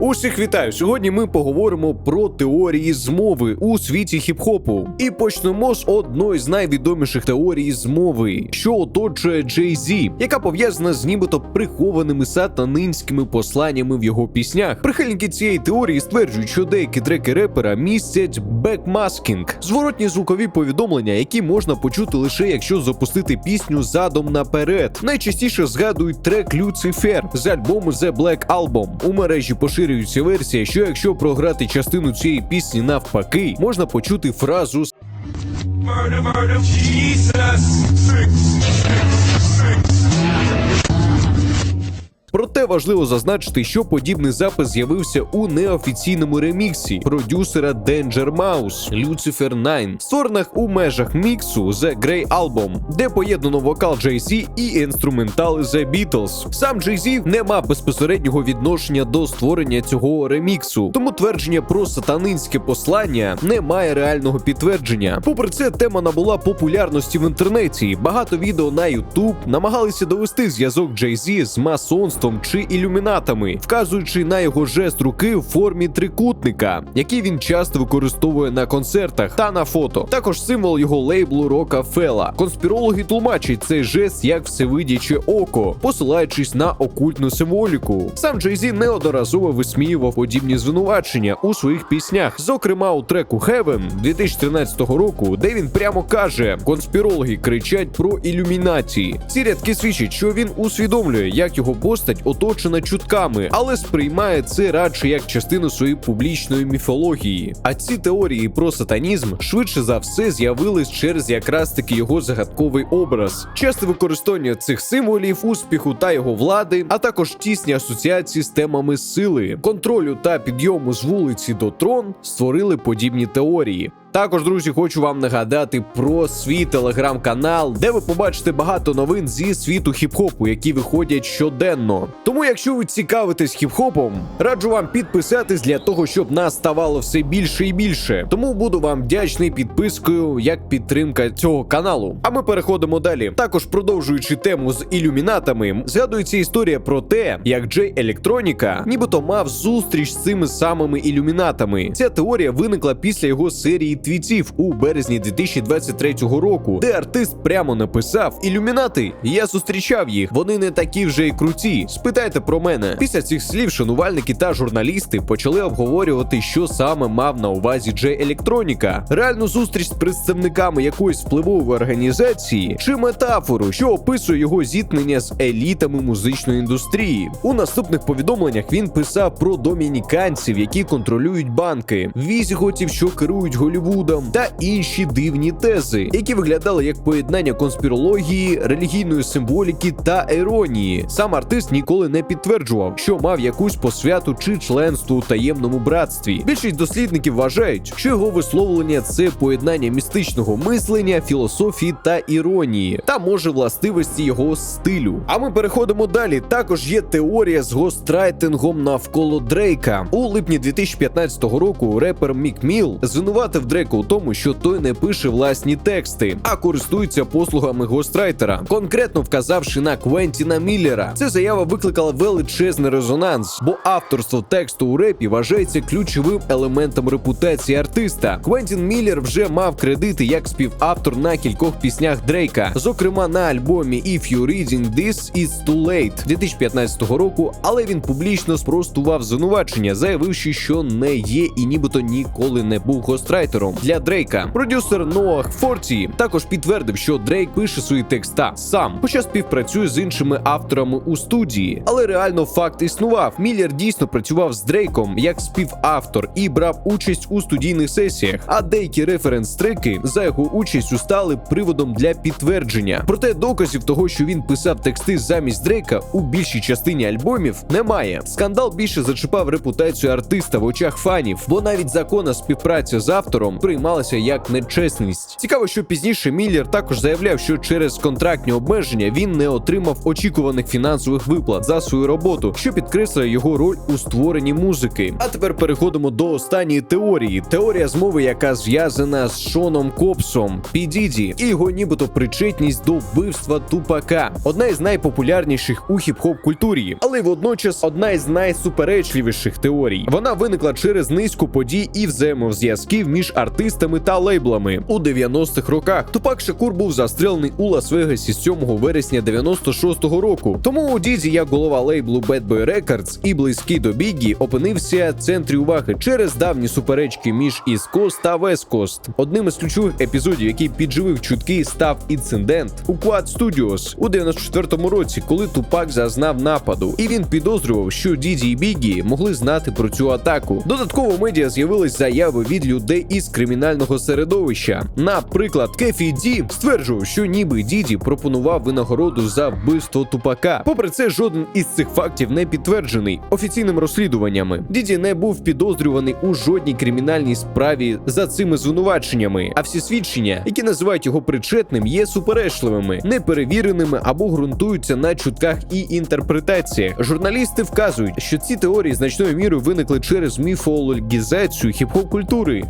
Усіх вітаю! Сьогодні ми поговоримо про теорії змови у світі хіп-хопу. І почнемо з одної з найвідоміших теорій змови, що оточує Jay-Z, яка пов'язана з нібито прихованими сатанинськими посланнями в його піснях. Прихильники цієї теорії стверджують, що деякі треки репера містять бекмаскінг, зворотні звукові повідомлення, які можна почути лише якщо запустити пісню задом наперед. Найчастіше згадують трек Люцифер з альбому The Black Album. У мережі поширюється версія, що якщо програти частину цієї пісні навпаки, можна почути фразу Murder, murder, Jesus. Важливо зазначити, що подібний запис з'явився у неофіційному реміксі продюсера Danger Mouse Lucifer 9, створених у межах міксу The Grey Album, де поєднано вокал Jay-Z і інструментали The Beatles. Сам Jay-Z не мав безпосереднього відношення до створення цього реміксу, тому твердження про сатанинське послання не має реального підтвердження. Попри це, тема набула популярності в інтернеті. Багато відео на YouTube намагалися довести зв'язок Jay-Z з масонством чи ілюмінатами, вказуючи на його жест руки в формі трикутника, який він часто використовує на концертах та на фото. Також символ його лейблу Рока Фела. Конспірологи тлумачать цей жест як всевидяче око, посилаючись на окультну символіку. Сам Jay-Z неодноразово висміював подібні звинувачення у своїх піснях, зокрема у треку Heaven 2013 року, де він прямо каже: конспірологи кричать про ілюмінації. Ці рядки свідчать, що він усвідомлює, як його постать оточена чутками, але сприймає це радше як частину своєї публічної міфології. А ці теорії про сатанізм швидше за все з'явились через якраз таки його загадковий образ, часте використання цих символів, успіху та його влади, а також тісні асоціації з темами сили, контролю та підйому з вулиці до трон створили подібні теорії. Також, друзі, хочу вам нагадати про свій телеграм-канал, де ви побачите багато новин зі світу хіп-хопу, які виходять щоденно. Тому, якщо ви цікавитесь хіп-хопом, раджу вам підписатись для того, щоб нас ставало все більше і більше. Тому буду вам вдячний підпискою як підтримка цього каналу. А ми переходимо далі. Також продовжуючи тему з ілюмінатами, згадується історія про те, як Джей Електроніка нібито мав зустріч з цими самими ілюмінатами. Ця теорія виникла після його серії твітів у березні 2023 року, де артист прямо написав: Ілюмінати, я зустрічав їх, вони не такі вже й круті. Спитайте про мене. Після цих слів шанувальники та журналісти почали обговорювати, що саме мав на увазі Джей Електроніка, реальну зустріч з представниками якоїсь впливової організації чи метафору, що описує його зіткнення з елітами музичної індустрії. У наступних повідомленнях він писав про домініканців, які контролюють банки, візіготів, що керують Голівудом, та інші дивні тези, які виглядали як поєднання конспірології, релігійної символіки та іронії. Сам артист ніколи не підтверджував, що мав якусь посвяту чи членство у таємному братстві. Більшість дослідників вважають, що його висловлення це поєднання містичного мислення, філософії та іронії, та може властивості його стилю. А ми переходимо далі. Також є теорія з гострайтингом навколо Дрейка. У липні 2015 року репер Мік Міл звинуватив Дрейка у тому, що той не пише власні тексти, а користується послугами гострайтера, конкретно вказавши на Квентіна Міллера. Ця заява викликала величезний резонанс, бо авторство тексту у репі вважається ключовим елементом репутації артиста. Квентін Міллер вже мав кредити як співавтор на кількох піснях Дрейка, зокрема на альбомі If You Reading This It's Too Late 2015 року, але він публічно спростував звинувачення, заявивши, що не є і нібито ніколи не був гострайтером для Дрейка. Продюсер Ноах Форті також підтвердив, що Дрейк пише свої текста сам, хоча співпрацює з іншими авторами у студії. Але реально факт існував. Міллер дійсно працював з Дрейком як співавтор і брав участь у студійних сесіях. А деякі референс-треки за його участю стали приводом для підтвердження. Проте доказів того, що він писав тексти замість Дрейка у більшій частині альбомів, немає. Скандал більше зачіпав репутацію артиста в очах фанів, бо навіть законна співпраця з автором лейблом, приймалася як нечесність. Цікаво, що пізніше Міллер також заявляв, що через контрактні обмеження він не отримав очікуваних фінансових виплат за свою роботу, що підкреслює його роль у створенні музики. А тепер переходимо до останньої теорії: теорія змови, яка зв'язана з Шоном Копсом, Підіді, і його нібито причетність до вбивства Тупака. Одна із найпопулярніших у хіп-хоп культурі, але водночас одна із найсуперечливіших теорій. Вона виникла через низку подій і взаємозв'язків між артистами та лейблами у 90-х роках. Тупак Шакур був застрелений у Лас-Вегасі 7 вересня 96-го року. Тому у Дізі, як голова лейблу Bad Boy Records і близький до Бігі, опинився в центрі уваги через давні суперечки між Coast та Coast. Одним із ключових епізодів, який підживив чутки, став інцидент у Quad Studios у 94-му році, коли Тупак зазнав нападу, і він підозрював, що Діді і Бігі могли знати про цю атаку. Додатково медіа з'явились заяви від людей із кримінального середовища. Наприклад, Кефі Ді стверджував, що ніби Діді пропонував винагороду за вбивство Тупака. Попри це, жоден із цих фактів не підтверджений офіційними розслідуваннями. Діді не був підозрюваний у жодній кримінальній справі за цими звинуваченнями. А всі свідчення, які називають його причетним, є суперечливими, неперевіреними або ґрунтуються на чутках і інтерпретаціях. Журналісти вказують, що ці теорії значною мірою виникли через міфологізацію хіп-хоп культури,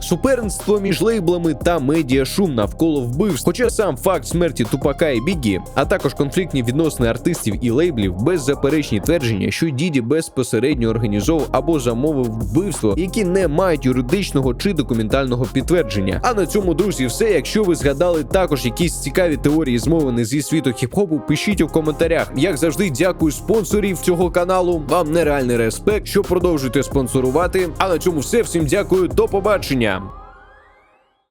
суперництво між лейблами та медіа шум навколо вбивств. Хоча сам факт смерті Тупака і Бігі, а також конфліктні відносини артистів і лейблів, беззаперечні твердження, що Діді безпосередньо організовував або замовив вбивство, які не мають юридичного чи документального підтвердження. А на цьому, друзі, все. Якщо ви згадали також якісь цікаві теорії змовини зі світу хіп-хопу, пишіть у коментарях. Як завжди, дякую спонсорів цього каналу. Вам нереальний респект, що продовжуєте спонсорувати. А на цьому все. Всім дякую, до побачення.